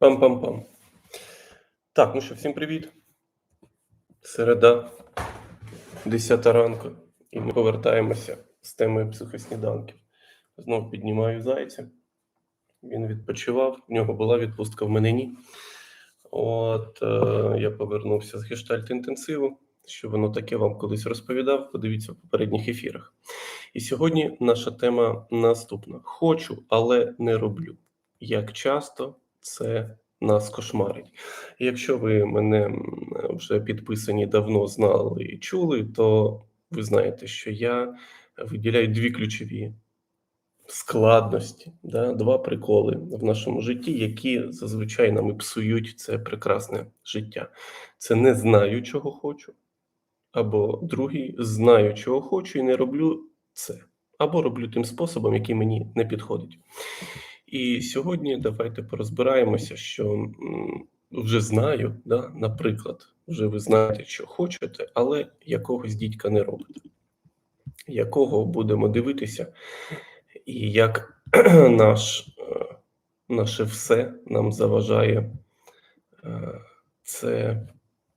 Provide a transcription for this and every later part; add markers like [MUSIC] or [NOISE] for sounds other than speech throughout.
Пам-пам-пам. Так, ну що, всім привіт. Середа, 10 ранку, і ми повертаємося з темою психосніданків. Знову піднімаю зайця. Він відпочивав, в нього була відпустка, в мене ні. От е, я повернувся з гештальт інтенсиву. Що воно таке вам колись розповідав, подивіться в попередніх ефірах. І сьогодні наша тема наступна: хочу, але не роблю. Як часто це нас кошмарить? Якщо ви мене вже підписані давно знали і чули, то ви знаєте, що я виділяю дві ключові складності, да, два приколи в нашому житті, які зазвичай нам і псують це прекрасне життя. Це не знаю, чого хочу, або другий знаю, чого хочу, і не роблю це, або роблю тим способом, який мені не підходить. І сьогодні давайте порозбираємося, що вже знаю, да, наприклад, вже ви знаєте, що хочете, але якогось дідька не робите. Якого будемо дивитися, і як [CLEARS THROAT] наш, е, наше все нам заважає е, це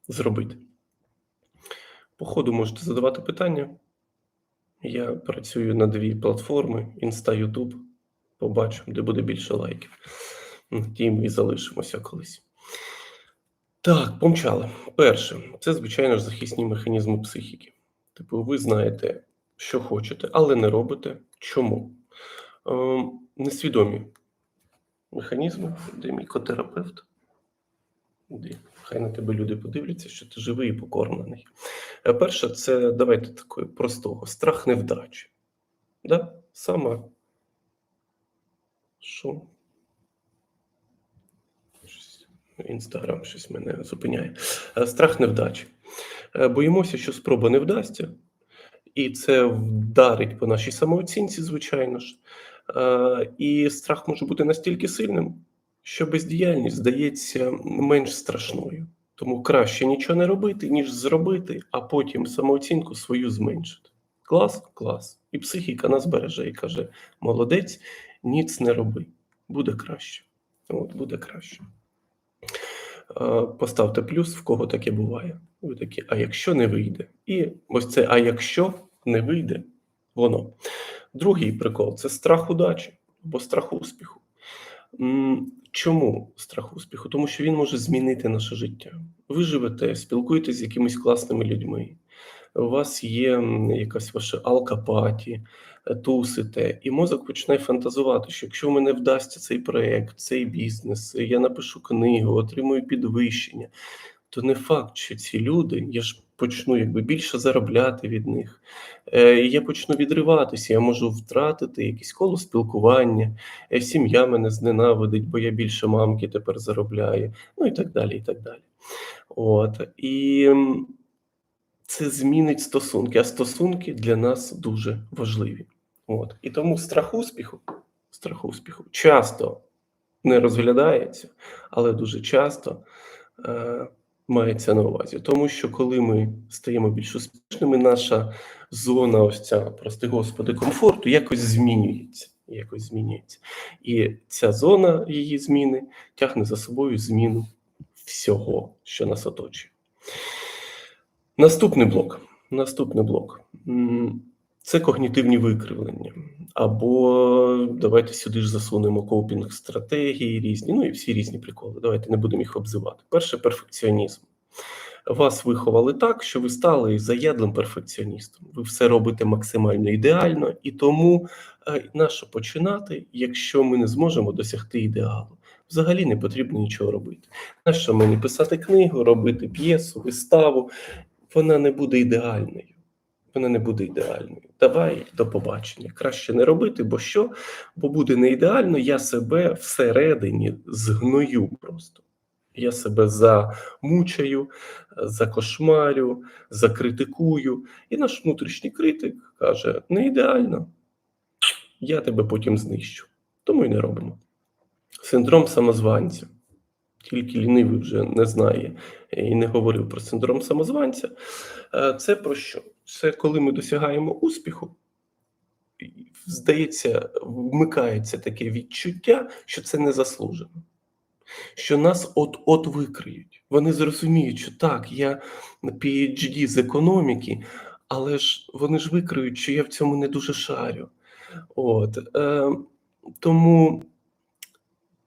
зробити. По ходу можете задавати питання. Я працюю на дві платформи: Інста, Ютуб. Побачимо, де буде більше лайків. Ми і залишимося колись. Так, помчали. Перше, це, звичайно ж, захисні механізми психіки. Типу, ви знаєте, що хочете, але не робите. Чому? Е, несвідомі механізми, де мій котерапевт. Де? Хай на тебе люди подивляться, що ти живий і покорнений. Е, Перше, це давайте такої простого: страх невдачі. Да? Саме що? Інстаграм щось мене зупиняє. Е, Страх невдачі. Е, Боїмося, що спроба не вдасться, і це вдарить по нашій самооцінці, звичайно ж. Е, І страх може бути настільки сильним, що бездіяльність здається менш страшною. Тому краще нічого не робити, ніж зробити, а потім самооцінку свою зменшити. Клас, клас. І психіка нас береже і каже: молодець, ніц не роби, буде краще. От, буде краще. Поставте плюс, в кого таке буває. Ви такі, а якщо не вийде? І ось це, а якщо не вийде, воно. Другий прикол це страх удачі або страх успіху. Чому страх успіху? Тому що він може змінити наше життя. Ви живете, спілкуєтесь з якимись класними людьми. У вас є якась ваша алкапаті, е, тусите, і мозок починає фантазувати, що якщо в мене вдасться цей проект, цей бізнес, я напишу книгу, отримую підвищення, то не факт, що ці люди, я ж почну якби більше заробляти від них. Е, я почну відриватися, я можу втратити якесь коло спілкування, е, сім'я мене зненавидить, бо я більше мамки тепер заробляю, ну і так далі. і так далі. От. І це змінить стосунки, а стосунки для нас дуже важливі. От. І тому страх успіху, страх успіху часто не розглядається, але дуже часто е, мається на увазі. Тому що коли ми стаємо більш успішними, наша зона, ось ця, прости господи, комфорту якось змінюється. Якось змінюється. І ця зона її зміни тягне за собою зміну всього, що нас оточує. Наступний блок. Наступний блок. Це когнітивні викривлення. Або давайте сюди ж засунемо копінг стратегії різні, ну і всі різні приколи. Давайте не будемо їх обзивати. Перше перфекціонізм. Вас виховали так, що ви стали заядлим перфекціоністом. Ви все робите максимально ідеально, і тому е, нащо починати, якщо ми не зможемо досягти ідеалу? Взагалі не потрібно нічого робити. Нащо мені писати книгу, робити п'єсу, виставу? Вона не буде ідеальною. Вона не буде ідеальною. Давай до побачення. Краще не робити, бо що? Бо буде не ідеально, я себе всередині згною просто. Я себе замучаю, закошмарю, закритикую. І наш внутрішній критик каже: не ідеально, я тебе потім знищу. Тому й не робимо. Синдром самозванця. Тільки лінивий вже не знає і не говорив про синдром самозванця. Е, Це про що? Це коли ми досягаємо успіху, здається, вмикається таке відчуття, що це не заслужено. що нас от-от викриють. Вони зрозуміють, що так, я PhD з економіки, але ж вони ж викриють, що я в цьому не дуже шарю. От, е, тому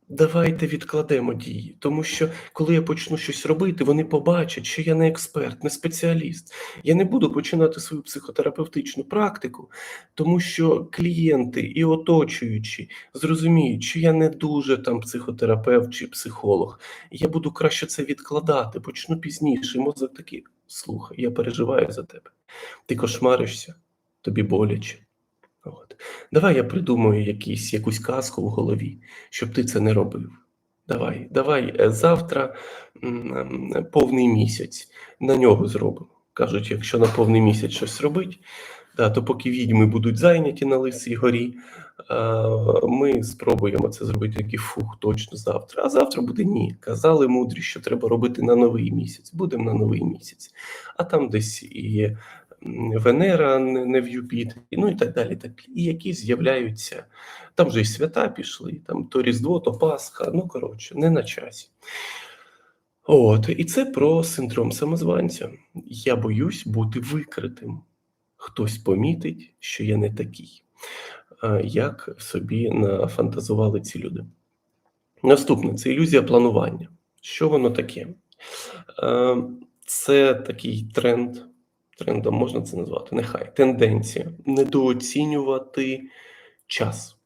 давайте відкладемо дії, тому що коли я почну щось робити, вони побачать, що я не експерт, не спеціаліст. Я не буду починати свою психотерапевтичну практику, тому що клієнти і оточуючі зрозуміють, що я не дуже там психотерапевт чи психолог. Я буду краще це відкладати, почну пізніше. Мозок такий, слухай, я переживаю за тебе. Ти кошмаришся, тобі боляче. От. Давай я придумаю якісь, якусь казку в голові, щоб ти це не робив. Давай, давай е, завтра м, м, повний місяць на нього зробимо. Кажуть, якщо на повний місяць щось робить, да, то поки відьми будуть зайняті на Лисій горі, а, ми спробуємо це зробити такий фух, точно завтра. А завтра буде ні. Казали мудрі, що треба робити на новий місяць. Будемо на новий місяць. А там десь і Венера не в Юпітері, ну і так далі. Так, і які з'являються. Там вже і свята пішли, там то Різдво, то Пасха. Ну коротше, не на часі. От, і це про синдром самозванця. Я боюсь бути викритим. Хтось помітить, що я не такий, як собі нафантазували ці люди. Наступне це ілюзія планування. Що воно таке? Е, Це такий тренд, трендом можна це назвати, нехай тенденція недооцінювати час,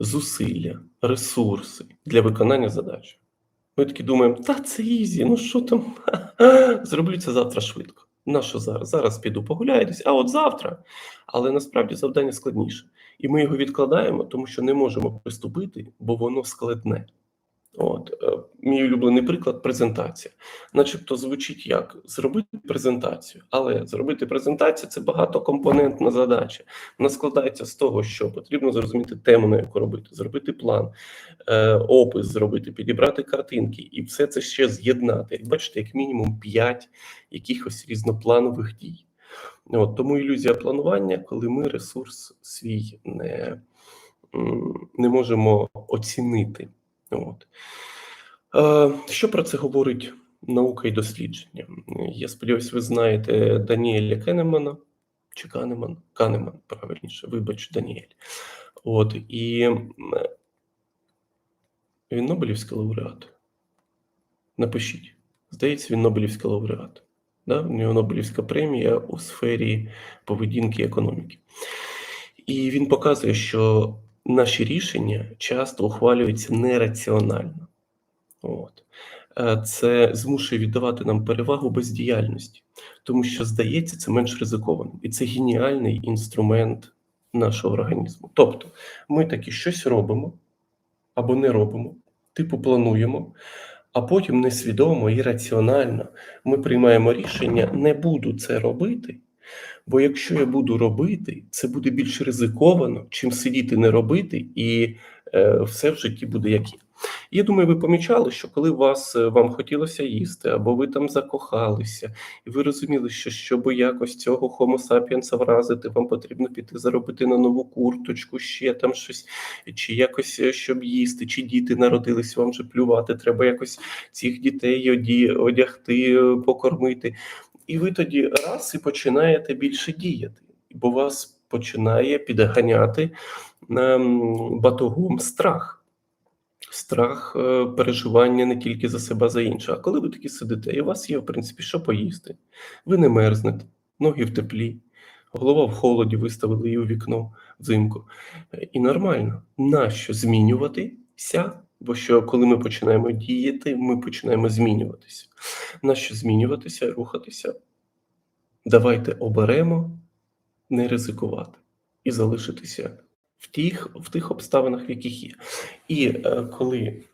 зусилля, ресурси для виконання задач. Ми такі думаємо, та це ізі, ну що там, [LAUGHS] зроблю це завтра швидко. На що зараз? Зараз піду погуляю десь, а от завтра. Але насправді завдання складніше. І ми його відкладаємо, тому що не можемо приступити, бо воно складне. От, е, мій улюблений приклад презентація. Начебто звучить як зробити презентацію, але зробити презентацію це багатокомпонентна задача. Вона складається з того, що потрібно зрозуміти тему, на яку робити, зробити план, е, опис зробити, підібрати картинки, і все це ще з'єднати. Як бачите, як мінімум 5 якихось різнопланових дій. От, тому ілюзія планування, коли ми ресурс свій не, не можемо оцінити. От. Е, Що про це говорить наука і дослідження? Я сподіваюся, ви знаєте Даніеля Кенемана чи Канеман? Канеман, правильніше, вибач, Даніель. От, і він Нобелівський лауреат. Напишіть. Здається, він Нобелівський лауреат. Да? У нього Нобелівська премія у сфері поведінки економіки. І він показує, що наші рішення часто ухвалюються нераціонально. От. Е, Це змушує віддавати нам перевагу бездіяльності, тому що здається це менш ризикованим. І це геніальний інструмент нашого організму. Тобто, ми таки щось робимо або не робимо, типу плануємо, а потім несвідомо і раціонально ми приймаємо рішення: не буду це робити. Бо якщо я буду робити, це буде більш ризиковано, чим сидіти не робити, і е, все в житті буде як є. Я думаю, ви помічали, що коли вас е, вам хотілося їсти, або ви там закохалися, і ви розуміли, що щоб якось цього хомо сапіенса вразити, вам потрібно піти заробити на нову курточку, ще там щось, чи якось е, щоб їсти, чи діти народились, вам же плювати. Треба якось цих дітей одягти, е, покормити. І ви тоді раз і починаєте більше діяти, бо вас починає підганяти ем, батогом страх. Страх е, переживання не тільки за себе, а за інше. А коли ви такі сидите, і у вас є, в принципі, що поїсти, ви не мерзнете, ноги в теплі, голова в холоді, виставили її у вікно взимку. Е, І нормально. Нащо змінюватися? Бо що, коли ми починаємо діяти, ми починаємо змінюватися. Нащо змінюватися, рухатися? Давайте оберемо не ризикувати і залишитися в тих, в тих обставинах, в яких є. І е, коли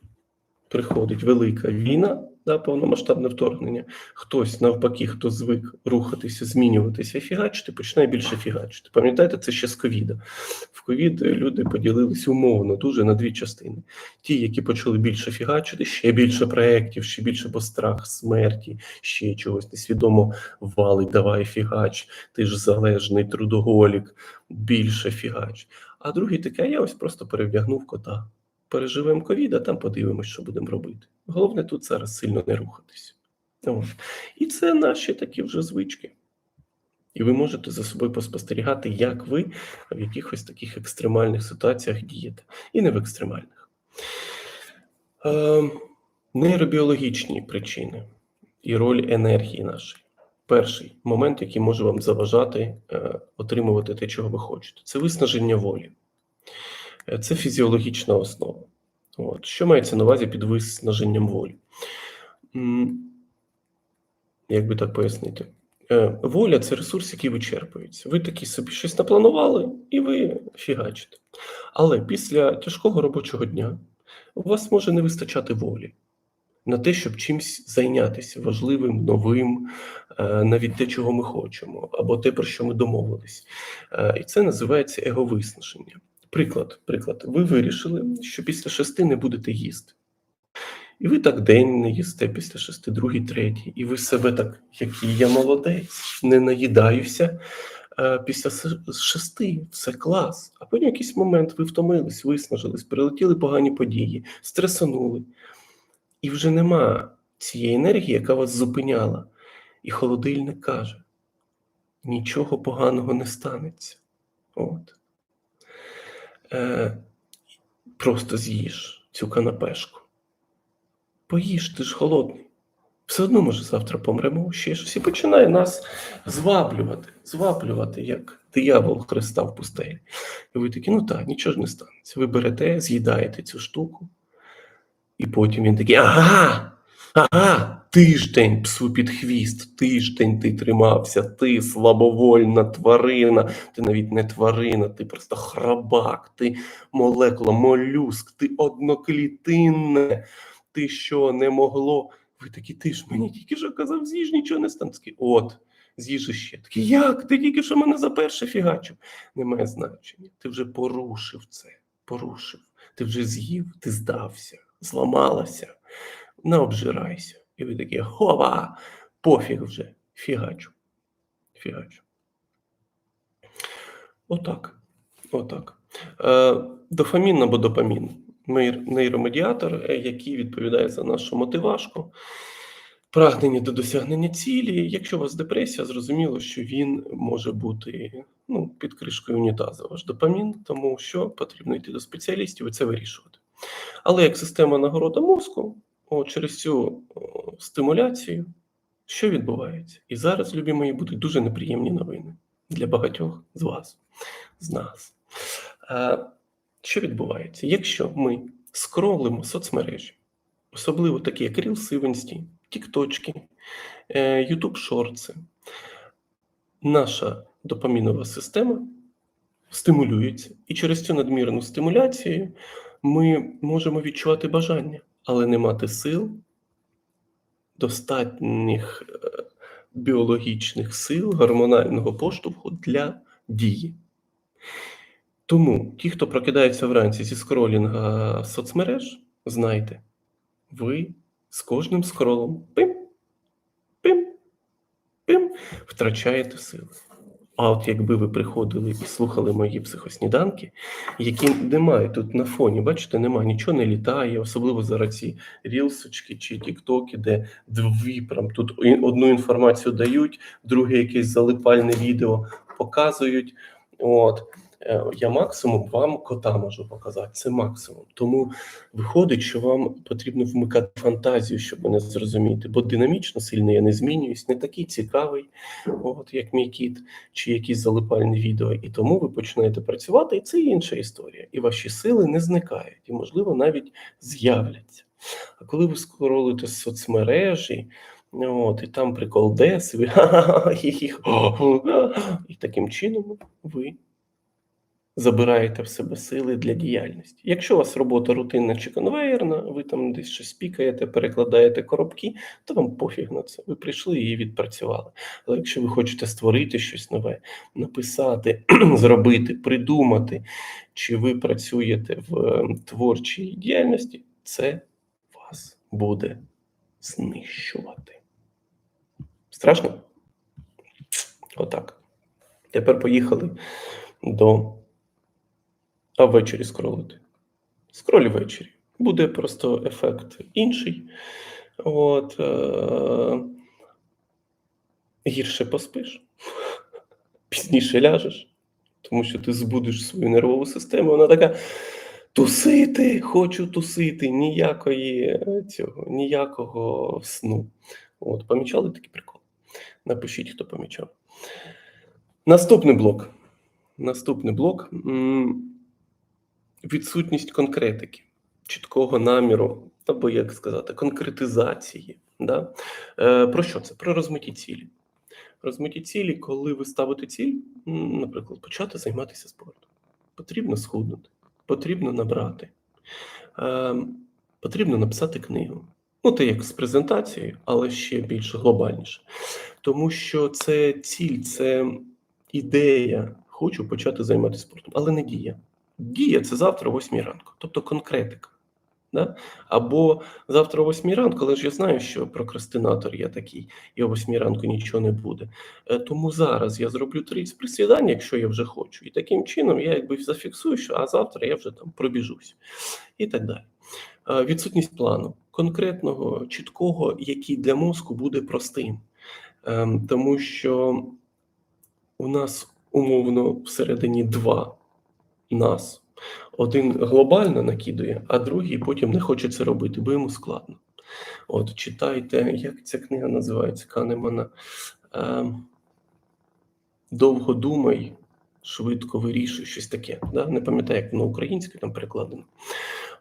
приходить велика війна, да, повномасштабне вторгнення, хтось навпаки, хто звик рухатися, змінюватися, фігачити, починає більше фігачити. Пам'ятаєте, це ще з ковіда. В ковід люди поділились умовно дуже на дві частини: ті, які почали більше фігачити, ще більше проєктів, ще більше бо страх смерті, ще чогось несвідомо валить, давай фігач, ти ж залежний трудоголік, більше фігач. А другий такий, а я ось просто перевдягнув кота. Переживемо ковід, а там подивимось, що будемо робити. Головне тут зараз сильно не рухатись. От. І це наші такі вже звички. І ви можете за собою поспостерігати, як ви в якихось таких екстремальних ситуаціях дієте, і не в екстремальних. Е, нейробіологічні причини і роль енергії нашої. Перший момент, який може вам заважати е, отримувати те, чого ви хочете, це виснаження волі. Це фізіологічна основа. От. Що мається на увазі під виснаженням волі? Як би так пояснити? Е, Воля це ресурс, який вичерпується. Ви такі собі щось напланували, і ви фігачите. Але після тяжкого робочого дня у вас може не вистачати волі на те, щоб чимось зайнятися важливим, новим, е, навіть те, чого ми хочемо, або те, про що ми домовились. Е, І це називається еговиснаження. Приклад, приклад. Ви вирішили, що після шести не будете їсти. І ви так день не їсте після шести, другий, третій, і ви себе так, який я молодець, не наїдаюся е, після шести, все клас. А потім якийсь момент ви втомились, виснажились, прилетіли погані події, стресанули. І вже нема цієї енергії, яка вас зупиняла. І холодильник каже: нічого поганого не станеться. От. Е, просто з'їж цю канапешку. Поїж, ти ж холодний. Все одно, може, завтра помремо ще щось. І починає нас зваблювати, зваблювати, як диявол Христа в пустелі. І ви такі, ну так, нічого ж не станеться. Ви берете, з'їдаєте цю штуку, і потім він такий: ага, ага, тиждень псу під хвіст, тиждень ти тримався, ти слабовольна тварина, ти навіть не тварина, ти просто храбак, ти молекула, молюск, ти одноклітинне, ти що не могло. Ви такі, ти ж мені тільки що казав, з'їж, нічого не стане. От, з'їж іще. Такий, як? Ти тільки що мене за перше фігачив. Немає значення. Ти вже порушив це, порушив. Ти вже з'їв, ти здався, зламалася, не обжирайся. І ви такі, хова, пофіг вже, фігачу. Фігачу. Отак. Отак. Е, дофамін або допамін. Нейромедіатор, е, який відповідає за нашу мотивашку, прагнення до досягнення цілі. Якщо у вас депресія, зрозуміло, що він може бути ну, під кришкою унітазу, ваш допамін, тому що потрібно йти до спеціалістів і це вирішувати. Але як система нагорода мозку, через цю стимуляцію, що відбувається? І зараз, любі мої, будуть дуже неприємні новини для багатьох з вас, з нас. Що відбувається? Якщо ми скролимо соцмережі, особливо такі, як Reels в Тікточки, е, YouTube шорти, наша допамінова система стимулюється, і через цю надмірну стимуляцію ми можемо відчувати бажання, але не мати сил, достатніх е, біологічних сил, гормонального поштовху для дії. Тому ті, хто прокидається вранці зі скролінга соцмереж, знайте, ви з кожним скролом пим, пим, пим, втрачаєте сили. А от якби ви приходили і слухали мої психосніданки, які немає тут на фоні, бачите, немає, нічого не літає, особливо зараз ці рілсочки чи тіктоки, де дві прям тут одну інформацію дають, друге якесь залипальне відео показують. От. Е, Я максимум вам кота можу показати. Це максимум. Тому виходить, що вам потрібно вмикати фантазію, щоб мене зрозуміти. Бо динамічно сильно я не змінююсь, не такий цікавий, от як мій кіт, чи якісь залипальні відео. І тому ви починаєте працювати, і це інша історія. І ваші сили не зникають, і, можливо, навіть з'являться. А коли ви скролите соцмережі, От, і там приколдес, і ви ха-ха-ха, і таким чином ви забираєте в себе сили для діяльності. Якщо у вас робота рутинна чи конвейерна, ви там десь щось пікаєте, перекладаєте коробки, то вам пофіг на це. Ви прийшли і відпрацювали. Але якщо ви хочете створити щось нове, написати, [CLEARS THROAT] зробити, придумати, чи ви працюєте в е, творчій діяльності, це вас буде знищувати. Страшно? Отак. Тепер поїхали до. А ввечері скролити. скроль ввечері. Буде просто ефект інший. От, е- гірше поспиш, [LAUGHS] пізніше ляжеш, тому що ти збудиш свою нервову систему. Вона така. Тусити, хочу тусити, ніякої е, цього, ніякого сну. От, помічали такий прикол? Напишіть, хто помічав. Наступний блок. Наступний блок відсутність конкретики, чіткого наміру, або як сказати, конкретизації. Да? Е, про що це? Про розмиті цілі. Розмиті цілі, коли ви ставите ціль, наприклад, почати займатися спортом. Потрібно схуднути, потрібно набрати, е, потрібно написати книгу. Ну, це як з презентацією, але ще більш глобальніше. Тому що це ціль, це ідея. Хочу почати займатися спортом, але не дія. Дія це завтра о 8 ранку, тобто конкретика. Да? Або завтра о 8 ранку, але ж я знаю, що прокрастинатор я такий, і о 8 ранку нічого не буде. Е, Тому зараз я зроблю 30 присідань, якщо я вже хочу. І таким чином я якби зафіксую, що а завтра я вже там пробіжусь і так далі. Е, Відсутність плану конкретного, чіткого, який для мозку буде простим. Ем, Тому що у нас умовно всередині два нас. Один глобально накидує, а другий потім не хоче це робити, бо йому складно. От читайте, як ця книга називається Канемана. Ем, Довго думай, швидко вирішуй, щось таке. Да? Не пам'ятаю, як воно українською там перекладено.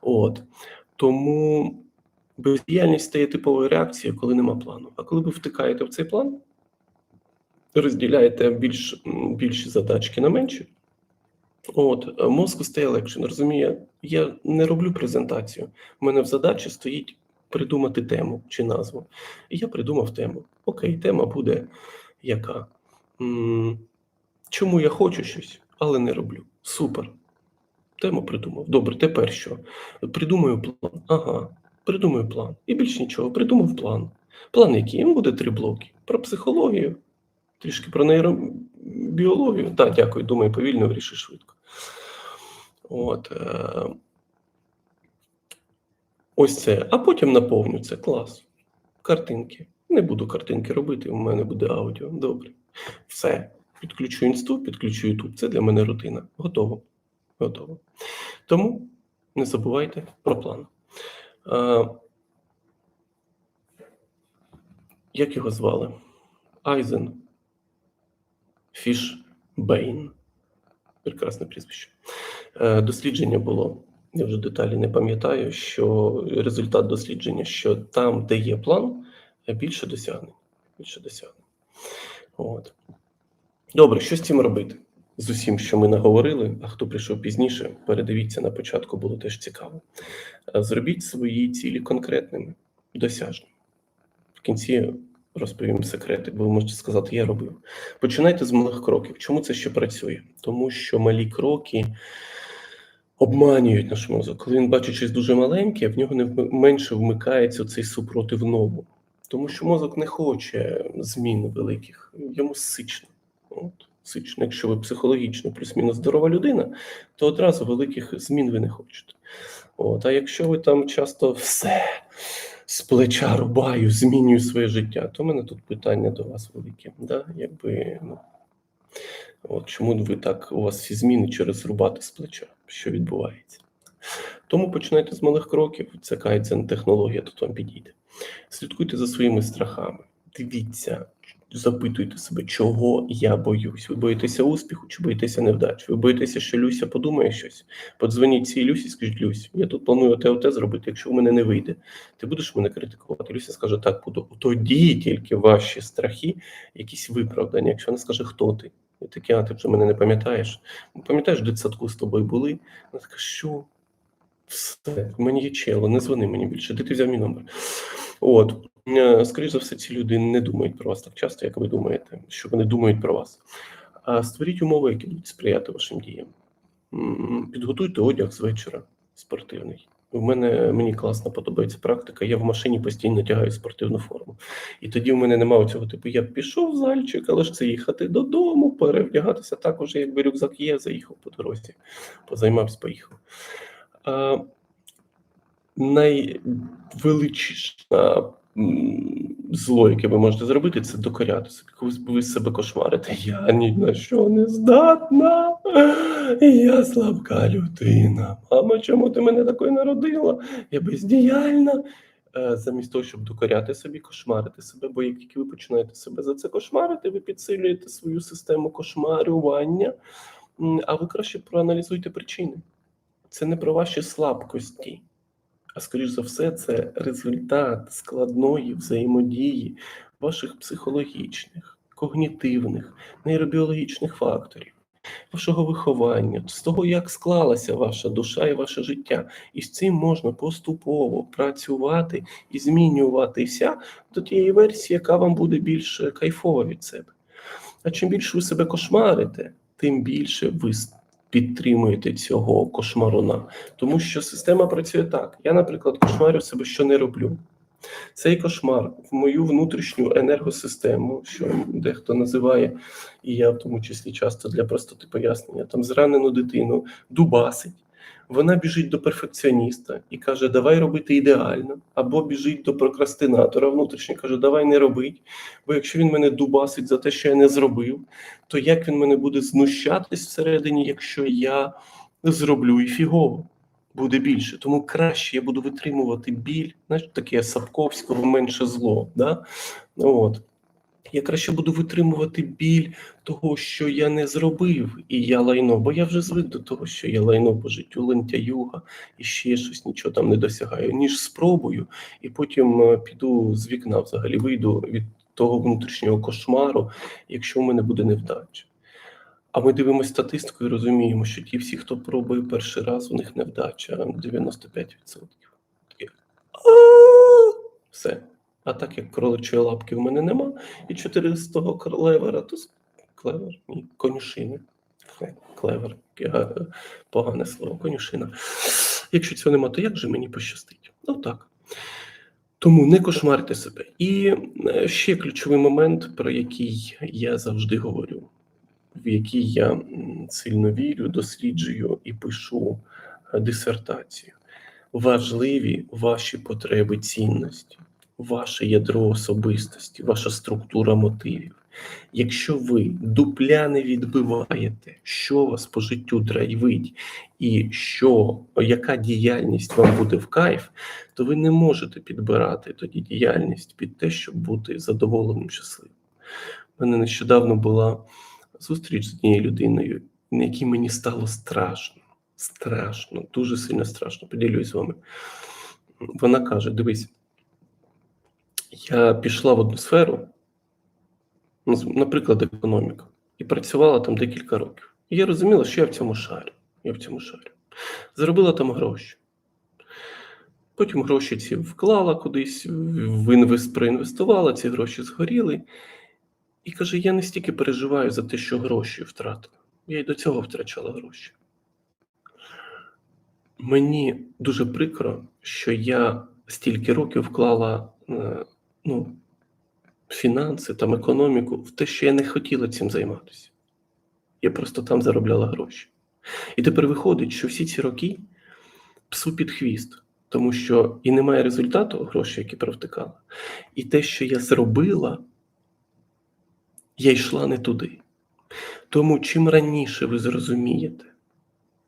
От. Тому бездіяльність стає типовою реакцією, коли нема плану. А коли ви втикаєте в цей план, розділяєте більш, більші задачки на менші, от, е, мозку стає легше. Розуміє, я не роблю презентацію. У мене в задачі стоїть придумати тему чи назву. І я придумав тему. Окей, тема буде яка? Чому я хочу щось, але не роблю. Супер. Тему придумав. Добре, тепер що? Придумаю план. Ага, придумаю план. І більш нічого, придумав план. План який? Він буде три блоки: про психологію, трішки про нейробіологію. Так, дякую, думаю, повільно вирішуй швидко. От. Е... Ось це. А потім наповню це. Клас. Картинки. Не буду картинки робити, у мене буде аудіо. Добре. Все. Підключу інсту, підключу YouTube. Це для мене рутина. Готово. Готово. Тому не забувайте про план. Е, як його звали? Айзен Фішбейн. Прекрасне прізвище. Е, дослідження було. Я вже деталі не пам'ятаю, що результат дослідження, що там, де є план, більше досягнень. Більше досягнень. От. Добре, що з цим робити? З усім, що ми наговорили, а хто прийшов пізніше, передивіться на початку, було теж цікаво. Е, Зробіть свої цілі конкретними, досяжними. В кінці розповім секрети, бо ви можете сказати, я робив. Починайте з малих кроків. Чому це ще працює? Тому що малі кроки обманюють наш мозок. Коли він бачить щось дуже маленьке, в нього не менше вмикається цей супротив нову. Тому що мозок не хоче змін великих, йому сично. От, сично. Якщо ви психологічно плюс-мінус здорова людина, то одразу великих змін ви не хочете. От, а якщо ви там часто все з плеча рубаю, змінюю своє життя, то в мене тут питання до вас велике. Да? Якби, ну, от, чому ви так, у вас всі зміни через рубати з плеча? Що відбувається? Тому починайте з малих кроків, це кайдзен технологія тут вам підійде. Слідкуйте за своїми страхами. Дивіться, запитуйте себе, чого я боюсь. Ви боїтеся успіху чи боїтеся невдач? Ви боїтеся, що Люся подумає щось? Подзвоніть цій Люсі, скажіть, Люсь, я тут планую те оте зробити, якщо в мене не вийде. Ти будеш мене критикувати? Люся скаже, так, буду. Тоді тільки ваші страхи, якісь виправдання. Якщо вона скаже, хто ти? І таке, а ти вже мене не пам'ятаєш. Пам'ятаєш, дитсадку з тобою були? Вона така, що? Все, в мені є чело, не дзвони мені більше, де ти взяв мій номер. От, скоріш за все, ці люди не думають про вас так часто, як ви думаєте, що вони думають про вас. Створіть умови, які будуть сприяти вашим діям. Підготуйте одяг з вечора спортивний. У мене мені класно подобається практика. Я в машині постійно тягаю спортивну форму. І тоді в мене немає цього типу: я пішов в зальчик, але ж це їхати додому, перевдягатися. Так уже, якби рюкзак є, заїхав по дорозі, позаймався, поїхав. А, найвеличніше зло, яке ви можете зробити, це докоряти собі. Коли ви себе кошмарите. Я ні на що не здатна. Я слабка людина. Мама, чому ти мене такою народила? Я бездіяльна. Е, Замість того, щоб докоряти собі, кошмарити себе, бо як тільки ви починаєте себе за це кошмарити, ви підсилюєте свою систему кошмарювання, а ви краще проаналізуйте причини. Це не про ваші слабкості, а скоріш за все, це результат складної взаємодії ваших психологічних, когнітивних, нейробіологічних факторів, вашого виховання, з того, як склалася ваша душа і ваше життя. І з цим можна поступово працювати і змінюватися до тієї версії, яка вам буде більш кайфова від себе. А чим більше ви себе кошмарите, тим більше ви підтримуєте цього кошмаруна. Тому що система працює так. Я, наприклад, кошмарю себе, що не роблю. Цей кошмар в мою внутрішню енергосистему, що дехто називає, і я в тому числі часто для простоти пояснення, там зранену дитину дубасить. Вона біжить до перфекціоніста і каже, давай робити ідеально, або біжить до прокрастинатора внутрішньо, каже, давай не робить. Бо якщо він мене дубасить за те, що я не зробив, то як він мене буде знущатись всередині, якщо я зроблю і фігово? Буде більше. Тому краще я буду витримувати біль, знаєш, таке Сапковського менше зло. Да? От. Я краще буду витримувати біль того, що я не зробив, і я лайно, бо я вже звик до того, що я лайно по життю, лентяюга і ще щось, нічого там не досягаю, ніж спробую, і потім е, піду з вікна, взагалі вийду від того внутрішнього кошмару, якщо в мене буде невдача. А ми дивимося статистику і розуміємо, що ті всі, хто пробує перший раз, у них невдача 95%. Такі! Все. А так як кроличої лапки в мене нема, і 400 клевера, то клевер, ні, конюшини. Клевер, погане слово, конюшина. Якщо цього нема, то як же мені пощастить? Ну так. Тому не кошмарте себе. І е, ще ключовий момент, про який я завжди говорю, в який я сильно вірю, досліджую і пишу е, дисертацію. Важливі ваші потреби цінності, ваше ядро особистості, ваша структура мотивів. Якщо ви дупля не відбиваєте, що вас по життю драйвить, і що, яка діяльність вам буде в кайф, то ви не можете підбирати тоді діяльність під те, щоб бути задоволеним, щасливим. У мене нещодавно була зустріч з однією людиною, на якій мені стало страшно. Страшно, дуже сильно страшно. Поділюсь з вами. Вона каже: дивись, я пішла в одну сферу, ну, наприклад, економіка, і працювала там декілька років. І я розуміла, що я в цьому шарю. Я в цьому шарю. Заробила там гроші. Потім гроші ці вклала кудись, проінвестувала, ці гроші згоріли. І каже: я не стільки переживаю за те, що гроші втратила. Я й до цього втрачала гроші. Мені дуже прикро, що я стільки років вклала е, ну, фінанси, там, економіку в те, що я не хотіла цим займатися. Я просто там заробляла гроші. І тепер виходить, що всі ці роки псу під хвіст, тому що і немає результату гроші, які провтикала. І те, що я зробила, я йшла не туди. Тому чим раніше ви зрозумієте,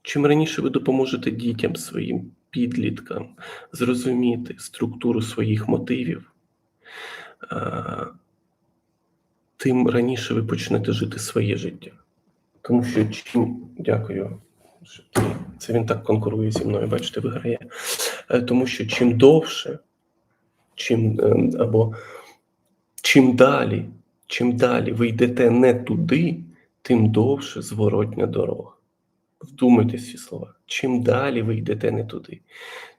чим раніше ви допоможете дітям своїм підліткам зрозуміти структуру своїх мотивів, тим раніше ви почнете жити своє життя. Тому що чим дякую, це він так конкурує зі мною, бачите, виграє. Е, Тому що чим довше, чим е, або чим далі, чим далі ви йдете не туди, тим довше зворотня дорога. Вдумайтесь ці слова. Чим далі ви йдете не туди,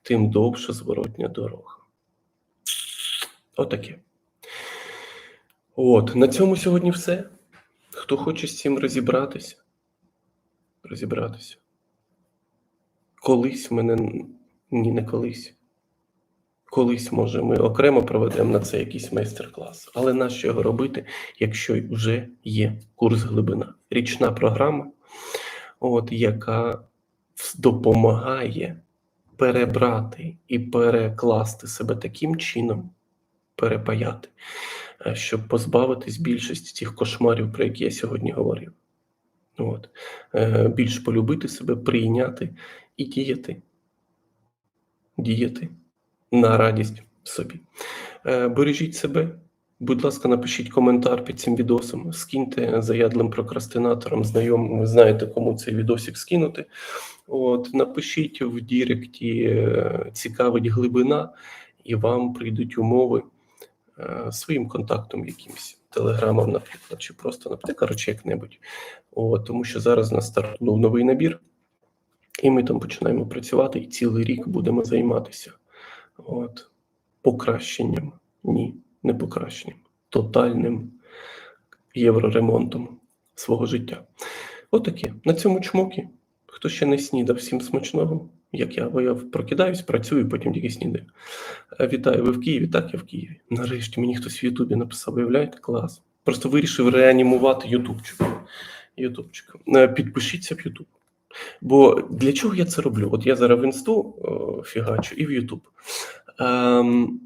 тим довше зворотня дорога. Отаке. От, на цьому сьогодні все. Хто хоче з цим розібратися, розібратися. Колись мене ні, не колись. Колись, може, ми окремо проведемо на це якийсь майстер-клас. Але нащо його робити, якщо вже є курс глибина? Річна програма, от, яка допомагає перебрати і перекласти себе таким чином, перепаяти, е, щоб позбавитись більшості цих кошмарів, про які я сьогодні говорив. От. Е, Більш полюбити себе, прийняти і діяти. Діяти на радість собі. Е, Бережіть себе. Будь ласка, напишіть коментар під цим відосом, скиньте заядлим прокрастинаторам, знайомим, ви знаєте, кому цей відосик скинути. От, напишіть в Діректі цікавить глибина, і вам прийдуть умови своїм контактом якимось, телеграмом, наприклад, чи просто наприклад, коротше, як-небудь. От, тому що зараз у нас стартував новий набір, і ми там починаємо працювати, і цілий рік будемо займатися. От, покращенням. Ні, не покращенням, тотальним євроремонтом свого життя. Отаке. На цьому чмоки. Хто ще не снідав, всім смачного, як я, бо я прокидаюсь, працюю, потім тільки снідаю. Е, Вітаю, ви в Києві? Так, я в Києві. Нарешті мені хтось в Ютубі написав, виявляєте, клас. Просто вирішив реанімувати Ютубчик. Ютубчик. Е, Підпишіться в Ютуб. Бо для чого я це роблю? От я зараз в інсту е, фігачу і в Ютуб. Ем,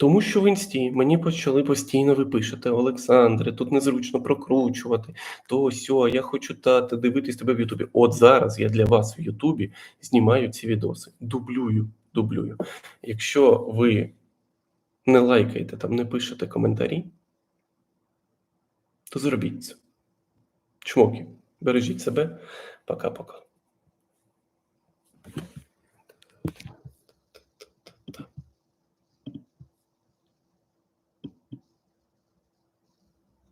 тому що в інсті мені почали постійно ви пишете, Олександре, тут незручно прокручувати, то сьо, я хочу тата дивитись тебе в Ютубі. От зараз я для вас в Ютубі знімаю ці відоси. Дублюю, дублюю. Якщо ви не лайкаєте там, не пишете коментарі, то зробіть це. Чмоки, бережіть себе. Пока-пока.